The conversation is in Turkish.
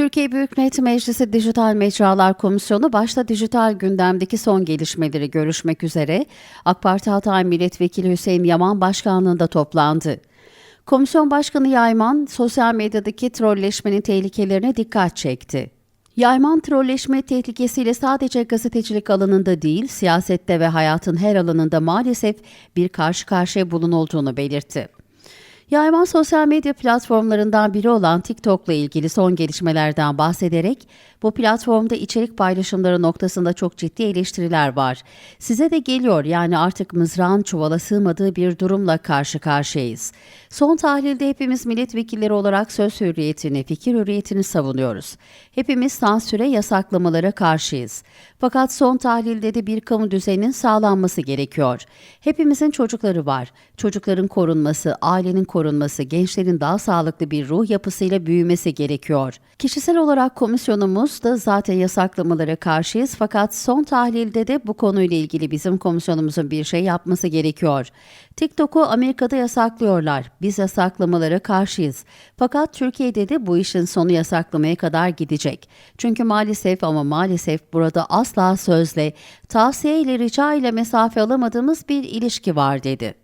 Türkiye Büyük Millet Meclisi Dijital Mecralar Komisyonu başta dijital gündemdeki son gelişmeleri görüşmek üzere AK Parti Hatay Milletvekili Hüseyin Yaman başkanlığında toplandı. Komisyon Başkanı Yayman, sosyal medyadaki trolleşmenin tehlikelerine dikkat çekti. Yayman trolleşme tehlikesiyle sadece gazetecilik alanında değil, siyasette ve hayatın her alanında maalesef bir karşı karşıya bulunulduğunu belirtti. Yayman sosyal medya platformlarından biri olan TikTok'la ilgili son gelişmelerden bahsederek bu platformda içerik paylaşımları noktasında çok ciddi eleştiriler var. Size de geliyor yani artık mızrağın çuvala sığmadığı bir durumla karşı karşıyayız. Son tahlilde hepimiz milletvekilleri olarak söz hürriyetini, fikir hürriyetini savunuyoruz. Hepimiz sansüre yasaklamalara karşıyız. Fakat son tahlilde de bir kamu düzeninin sağlanması gerekiyor. Hepimizin çocukları var. Çocukların korunması, ailenin korunması, gençlerin daha sağlıklı bir ruh yapısıyla büyümesi gerekiyor. Kişisel olarak komisyonumuz da zaten yasaklamalara karşıyız fakat son tahlilde de bu konuyla ilgili bizim komisyonumuzun bir şey yapması gerekiyor. TikTok'u Amerika'da yasaklıyorlar. Biz yasaklamalara karşıyız. Fakat Türkiye'de de bu işin sonu yasaklamaya kadar gidecek. Çünkü maalesef ama maalesef burada asla sözle, tavsiye ile rica ile mesafe alamadığımız bir ilişki var dedi.